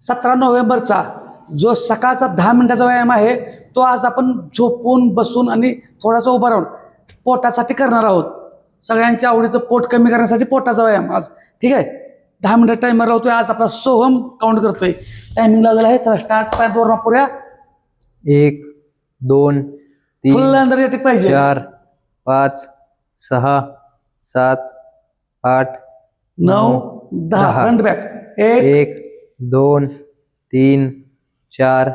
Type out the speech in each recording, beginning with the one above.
सतरा नोव्हेंबरचा जो सकाळचा दहा मिनिटाचा व्यायाम आहे तो आज आपण झोपून बसून आणि थोडासा उभा राहून पोटासाठी करणार आहोत. सगळ्यांच्या आवडीचं पोट कमी करण्यासाठी पोटाचा व्यायाम आज. ठीक आहे? दहा मिनिटं टायमर लावतोय. आज आपला सोहम काउंट करतोय. टायमिंग लागलेला आहे चला स्टार्ट पाय दोन वापरूया. एक दोन फुल एनर्जेटिक पाहिजे. चार पाच सहा सात आठ नऊ दहा. फ्रंट बॅक एक एक दोन तीन चार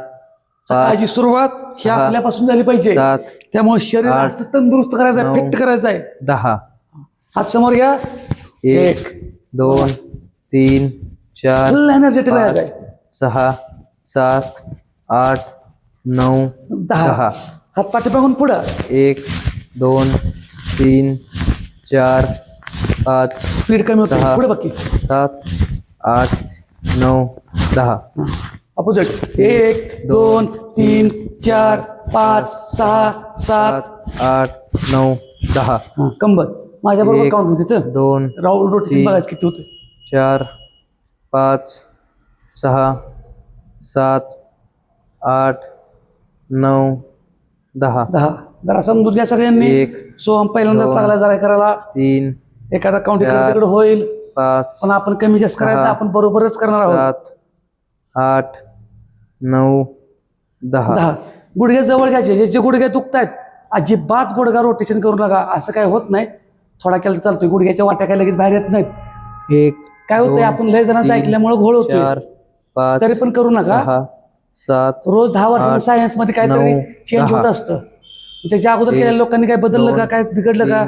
सकाळची सुरुवात ही सहा, आपल्यापासून झाली पाहिजे. सात त्यामुळे शरीर आठ, असं तंदुरुस्त करायचं आहे नऊ, फिट करायचं आहे. दहा. हात समोर घ्या. एक दोन तीन चार फुल एनर्जेटिक राहायचं पाच आहे. सहा सात आठ नऊ दहा. दहा. हात पाठीमागून पुढं. एक दोन तीन चार पाच स्पीड कमी होते. पुढे बाकी सात आठ नऊ दहा. अपोजिट एक दोन तीन चार पाच सहा सात आठ नऊ दहा. कंबर माझ्या बरोबर काउंट होते तर. दोन राऊंड रोटेशन. बघायचं किती होते. चार पाच सहा सात आठ नऊ दहा. दहा. जरा समजून घ्या सगळ्यांनी. एक, सोहम पहिल्यांदाच लागला जरा करायला. तीन एखादा काउंट होईल. पाच पण आपण कमी जास्त करायचं आपण बरोबरच करणार आहोत. सात आठ नऊ दहा. दहा. गुडघे जवळ घ्यायचे. जे जे गुडघे दुखतायत अजिबात गुडघा रोटेशन करू नका. असं काय होत नाही. थोडा केलं चालतोय. गुडघ्याच्या वाट्या काय लगेच बाहेर येत नाहीत. एक काय होतंय? आपण लय जणांचं ऐकल्यामुळे घोळ पाच तरी पण करू नका. सात रोज दहा वर्षांनी आठ, सायन्समध्ये काहीतरी चेंज. होत असतं. त्याच्या अगोदर केलेल्या लोकांनी काय बदललं का? काय बिघडलं का?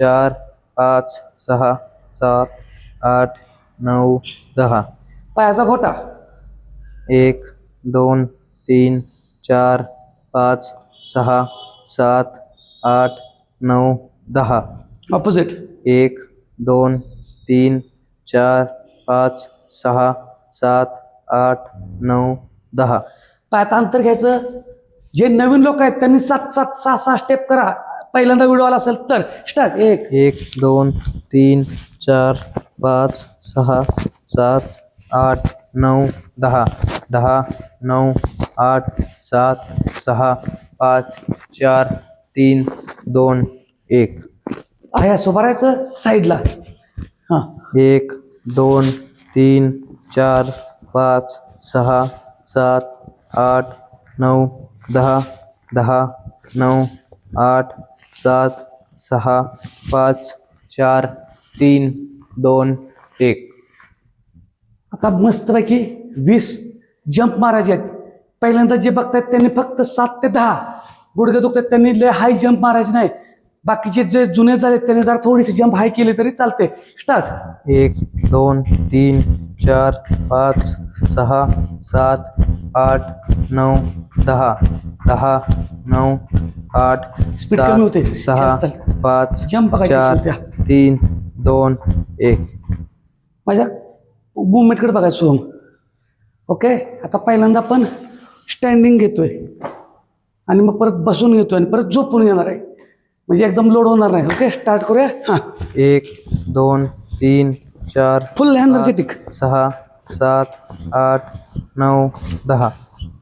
चार पाच सहा सात आठ नऊ दहा. पायाचा घोटा. एक दोन तीन चार पाच सहा सात आठ नऊ दहा. ऑपोजिट एक दोन तीन चार पाच सहा सात आठ नऊ दहा. पायात अंतर घ्यायचं. जे नवीन लोक आहेत त्यांनी सात सात सहा सहा स्टेप करा. पहिल्यांदा व्हिडिओ आला असेल तर. स्टार्ट एक. एक दोन तीन चार पाच सहा सात आठ नऊ दहा. दहा नऊ आठ सात सहा पाच चार तीन दोन एक. आहे असं भरायचं साईडला हां. एक दोन तीन चार पाच सहा सात आठ नऊ दहा. दहा नऊ आठ सात सहा पाच चार तीन दोन एक. आता मस्तपैकी वीस जंप मारायचे आहेत. पहिल्यांदा जे बघतायत त्यांनी फक्त सात ते दहा. गुडघे दुखतात त्यांनी लय हाय जंप मारायचे नाही. बाकीचे जे जुने झाले त्यांनी जरा थोडीशी जंप हाय केली तरी चालते स्टार्ट एक दोन तीन चार पाच सहा सात आठ नऊ दहा दहा नऊ आठ कमी होते. सहा चाल, चाल. पाच Jump बघायची चार. तीन दोन एक. माझ्या मुवमेंटकडे बघायचं सोहम ओके आता पहिल्यांदा आपण स्टँडिंग घेतोय. आणि मग परत बसून घेतोय आणि परत झोपून घेणार आहे. म्हणजे एकदम लोड होणार नाही. ओके स्टार्ट करूया? हां. एक दोन तीन चार फुल एनर्जेटिक सहा सात आठ नऊ दहा.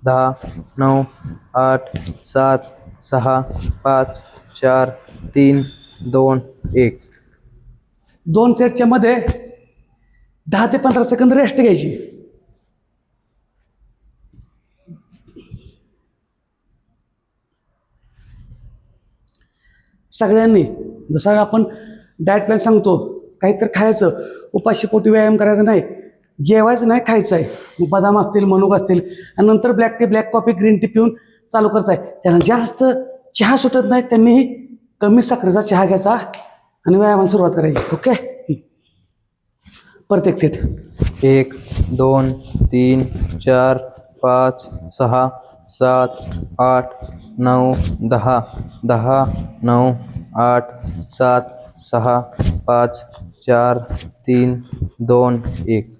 दहा नऊ आठ सात सहा पाच चार तीन दोन एक. दोन सेटच्या मध्ये दहा ते पंधरा सेकंद रेस्ट घ्यायची. सगळ्यांनी जसं आपण डाएट प्लॅन सांगतो काहीतरी खायचं उपाशी पोटी व्यायाम करायचा नाही जेवायचं नाही खायचं आहे मग बदाम असतील मनुक असतील आणि नंतर black tea black coffee green tea पिऊन चालू करायचं आहे त्यांना जास्त चहा सुटत नाही त्यांनी कमी साखरेचा चहा घ्यायचा आणि व्यायामाला सुरुवात करायची. ओके? प्रत्येक सीट. एक दोन तीन चार पाच सहा सात आठ नऊ दहा दहा नऊ आठ सात सहा पाच चार तीन दोन एक.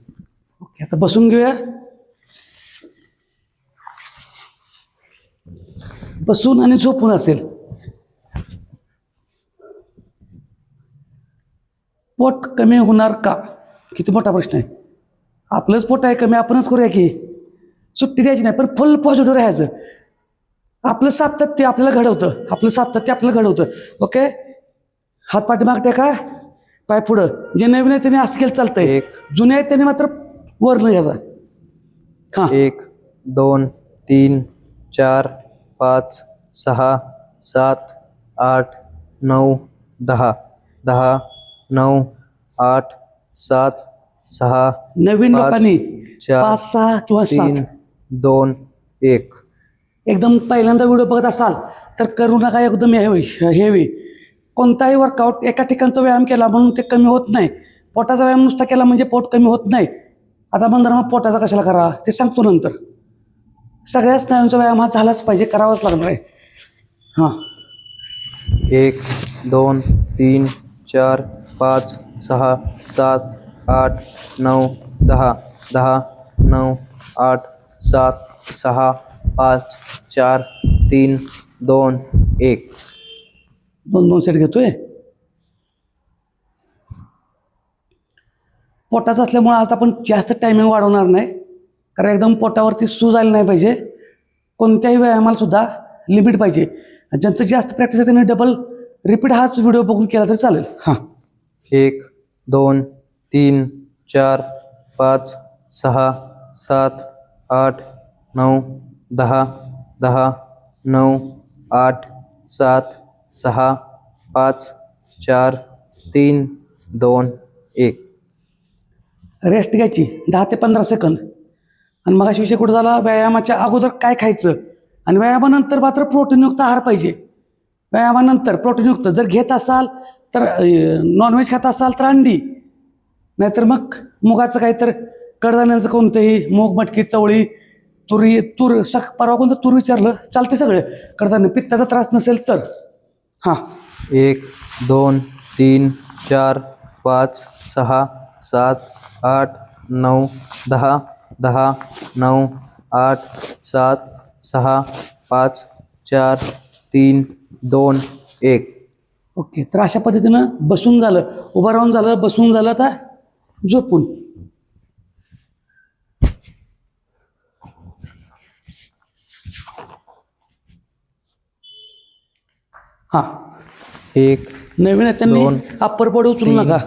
आता बसून घेऊया. बसून आणि झोपून असेल. पोट कमी होणार का? किती मोठा प्रश्न आहे. आपलंच पोट आहे कमी आपणच करूया की. सुट्टी द्यायची नाही पण फुल पॉझिटिव्ह राहायचं. आपलं सातत्य आपल्याला घडवतं. आपलं सातत्य आपल्याला घडवतं. ओके हात पाठीमाग टेका पाय पुढं. जे नवीन आहे त्याने असं केलं चालतंय. जुने आहेत त्याने मात्र वर न घ्यायचा हां एक दोन तीन चार पाच सहा सात आठ नऊ दहा. दहा नऊ आठ सात सहा नवीन पाच, लोकांनी चार, पाच सहा किंवा तीन दोन एक. एकदम पहिल्यांदा व्हिडिओ बघत असाल तर करू नका एकदम हेवी हेवी कोणताही वर्कआउट एका ठिकाणचा व्यायाम केला म्हणून ते कमी होत नाही. पोटाचा व्यायाम नुसता केला म्हणजे पोट कमी होत नाही. आता म्हणणार मग पोटाचा कशाला करा? ते सांगतो नंतर. सगळ्या स्नायूंचा व्यायाम हा झालाच पाहिजे करावाच लागणार आहे. हां. एक दोन तीन चार पाच सहा सात आठ नऊ दहा दहा नऊ आठ सात सहा पाच चार तीन दोन एक. दोन दोन सेट घेतोय? पोटाचं असल्यामुळं आज आपण जास्त टायमिंग वाढवणार नाही. कारण एकदम पोटावरती सूज आली नाही पाहिजे. कोणत्याही व्यायामाला सुद्धा लिमिट पाहिजे. ज्यांचं जास्त प्रॅक्टिस आहे त्यांनी डबल रिपीट हाच व्हिडिओ बघून केला तरी चालेल. हां. एक दोन तीन चार पाच सहा सात आठ नऊ दहा दहा नऊ आठ सात सहा पाच चार तीन दोन एक. रेस्ट घ्यायची दहा ते पंधरा सेकंद. आणि मग विषय कुठं झाला? व्यायामाच्या अगोदर काय खायचं? आणि व्यायामानंतर मात्र प्रोटीनयुक्त आहार पाहिजे. व्यायामानंतर प्रोटीनयुक्त जर घेत असाल तर नॉनव्हेज खात असाल तर अंडी. नाहीतर मग मुगाचं काही तर कडधान्यांचं कोणतंही मूग मटकी चवळी तुरी तूर सक परवा कोणतं तूर विचारलं? चालते सगळं. कडधान्य पित्ताचा त्रास नसेल तर. हां. एक दोन तीन चार पाच सहा सात आठ नऊ दहा दहा नऊ आठ सात सहा पाच चार तीन दोन एक. ओके तर अशा पद्धतीनं बसून झालं उभं राहून झालं बसून झालं आता झोपून. हां. एक नवीन आहे त्यांनी दोन, अप्पर बॉडी उचलू तीन, नका.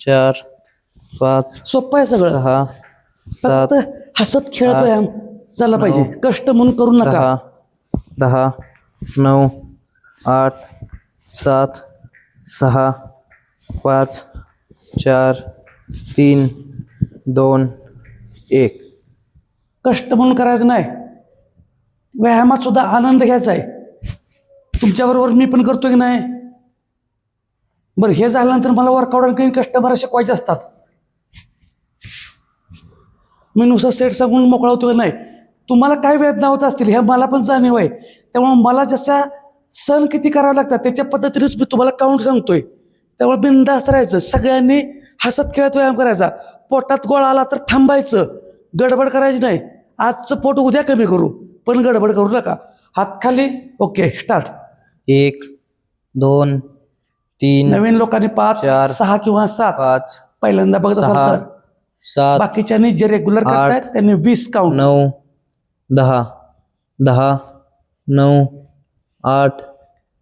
चार पाच सोपं आहे सगळं. सहा सात फक्त हसत खेळत व्यायाम झाला पाहिजे. कष्ट म्हणून करू नका. दहा दहा नऊ आठ सात सहा पाच चार तीन दोन एक. कष्ट म्हणून करायचं नाही. व्यायामात सुद्धा आनंद घ्यायचा आहे. तुमच्याबरोबर मी पण करतो की नाही? बरं हे झाल्यानंतर मला वर्कआउट आणखी कस्टमर शिकवायचे असतात. मी नुसतं सेट सांगून मोकळा होतो नाही? तुम्हाला काय वेदना होत असतील हे मला पण जाणीव आहे. त्यामुळे मला जशा सण किती करावे लागतात त्याच्या पद्धतीनेच मी तुम्हाला काउंट सांगतोय. त्यामुळे बिंदास्त राहायचं. सगळ्यांनी हसत खेळत व्यायाम करायचा. पोटात गोळा आला तर थांबायचं. गडबड करायची नाही. आजचं पोट उद्या कमी करू पण गडबड करू नका. हात खाली ओके स्टार्ट एक दोन तीन नवीन लोकांनी पाच चार, सहा किंवा सात. पाच पहिल्यांदा बघत असाल तर. सात बाकीच्यांनी जे रेग्युलर आठ, करतायत त्यांनी वीस काउंट नऊ दहा दहा नऊ आठ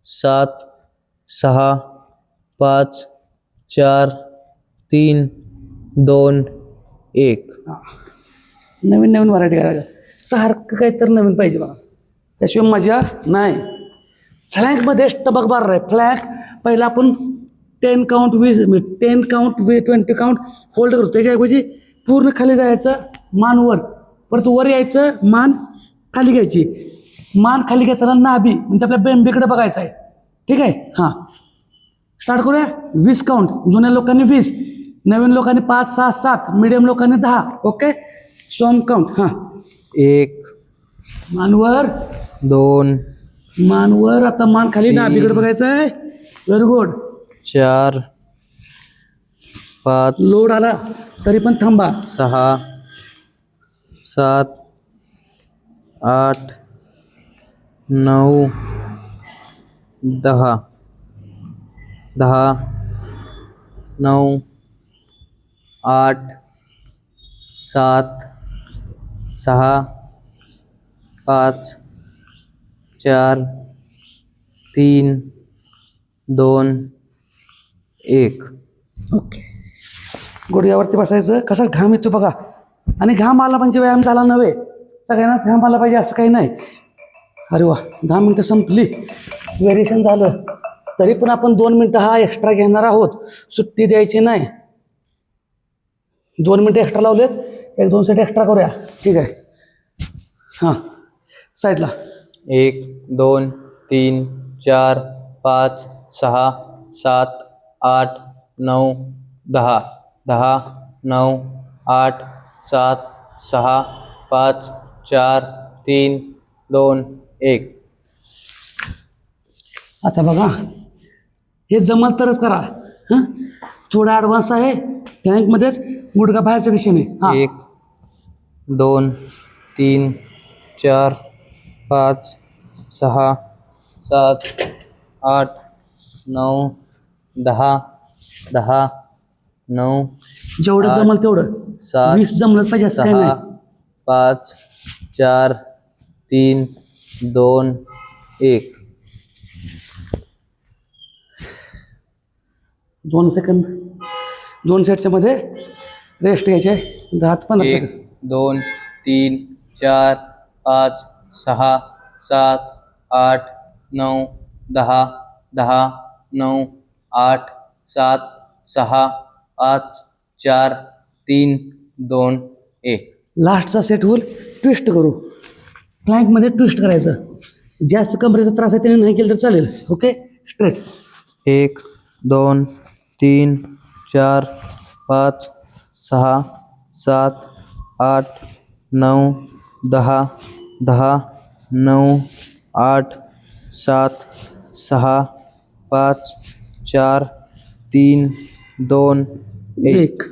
सात सहा पाच चार तीन दोन एक. नवीन नवीन व्हरायटी करायला सारखं काही तर नवीन पाहिजे मला त्याशिवाय मजा नाही. फ्लॅङ्कमध्ये स्टबक बार आहे. फ्लॅङ्क पहिला आपण टेन काउंट वीस टेन काउंट वी ट्वेंटी काउंट होल्ड करतो त्याच्याऐवजी पूर्ण खाली जायचं मान वर. परत वर यायचं मान खाली घ्यायची. मान खाली घेताना नाभी म्हणजे आपल्या बेंबीकडे बघायचं आहे. ठीक आहे? हां. स्टार्ट करूया. वीस काउंट जुन्या लोकांनी वीस नवीन लोकांनी पाच सहा सात मिडियम लोकांनी दहा. ओके सॉम काउंट हां. एक मानवर दोन मानवर आता मान खाली नाभीकडे बघायचं आहे. व्हेरी गुड चार पाच लोड आला तरी पण थांबा. सहा सात आठ नऊ दहा दहा नऊ आठ सात सहा पाच चार तीन दोन एक. ओके. गुडघ्यावरती बसायचं. कसा घाम येतो बघा. आणि घाम आला म्हणजे व्यायाम झाला नव्हे. सगळ्यांनाच घाम आला पाहिजे असं काही नाही. अरे वा दहा मिनटं संपली. व्हेरिएशन झालं. तरी पण आपण दोन मिनटं हा एक्स्ट्रा घेणार आहोत. सुट्टी द्यायची नाही. दोन मिनटं एक्स्ट्रा लावलेत. एक दोन सेट एक्स्ट्रा करूया. ठीक आहे. हां. साईडला एक दोन तीन चार पाच सहा सात आठ नऊ दहा दहा नऊ आठ सात सहा पाच चार तीन दोन एक. आता बघा हे जमल तरच करा. हां? थोडा ॲडव्हान्स आहे. बँकमध्येच गुडघा बाहेरच्या दिशेने. हां. एक दोन तीन चार पाच सहा सात आठ नऊ दहा दहा नऊ जेवढं आठ, जमल तेवढं. सात वीस जमलंच पाहिजे असं सहा नाही. पाच चार तीन दोन एक. दोन सेकंद दोन सेटच्या मध्ये रेस्ट घ्यायचे दहा ते पंधरा एक सेकंद दोन तीन चार पाच सहा सात आठ नऊ दहा दहा नऊ आठ सात सहा पाच चार तीन दोन एक. लास्टचा सेट होईल. ट्विस्ट करू. फ्लँकमध्ये ट्विस्ट करायचं. जास्त कमरेचा त्रास आहे त्याने नाही केलं तर चालेल. ओके स्ट्रेट एक दोन तीन चार पाच सहा सात आठ नऊ दहा दहा नऊ आठ सात सहा पाच चार तीन दोन एक.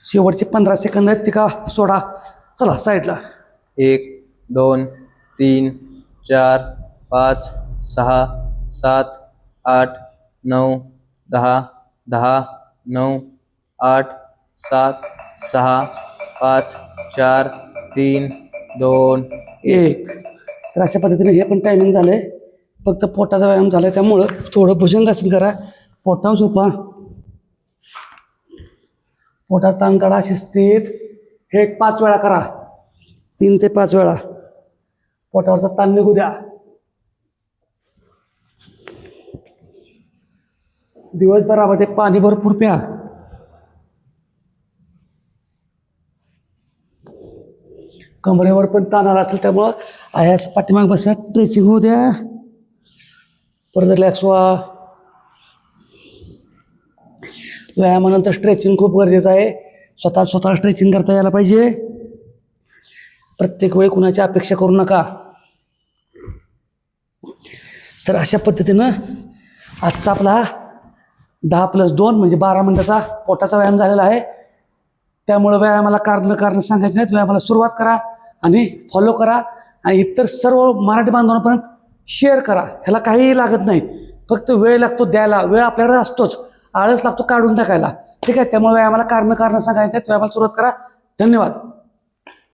शेवटचे पंधरा सेकंद आहेत ती का सोडा. चला साईडला. एक दोन तीन चार पाच सहा सात आठ नऊ दहा दहा नऊ आठ सात सहा पाच चार तीन दोन. एक. तर अशा पद्धतीने हे पण टायमिंग झालं आहे फक्त पोटाचा व्यायाम झाला आहे त्यामुळं थोडं भुजंगासन करा पोटावर झोपा. पोटात ताण काढा शिस्तीत. हे एक पाच वेळा करा. तीन ते पाच वेळा. पोटावरचा ताण निघू द्या. दिवसभरामध्ये पाणी भरपूर प्या. कमरेवर पण ताण आला असेल त्यामुळं आयास पाठीमाग बसा ट्रेचिंग होऊ द्या. परत रिलॅक्स व्हा व्यायामानंतर स्ट्रेचिंग खूप गरजेचं आहे. स्वतः स्वतः स्ट्रेचिंग करता यायला पाहिजे. प्रत्येक वेळी कुणाची अपेक्षा करू नका. तर अशा पद्धतीनं आजचा आपला दहा प्लस दोन म्हणजे बारा मिनटाचा पोटाचा व्यायाम झालेला आहे. त्यामुळं व्यायामाला कारण कारण सांगायचे नाहीत. व्यायामाला सुरुवात करा आणि फॉलो करा. आणि इतर सर्व मराठी बांधवांपर्यंत शेअर करा. ह्याला काहीही लागत नाही. फक्त वेळ लागतो द्यायला. वेळ आपल्याकडे असतोच. आळस लागतो काढून टाकायला. ठीक आहे? त्यामुळे आम्हाला कारण कारण सांगायचे नाहीत आम्हाला सुरुवात करा. धन्यवाद.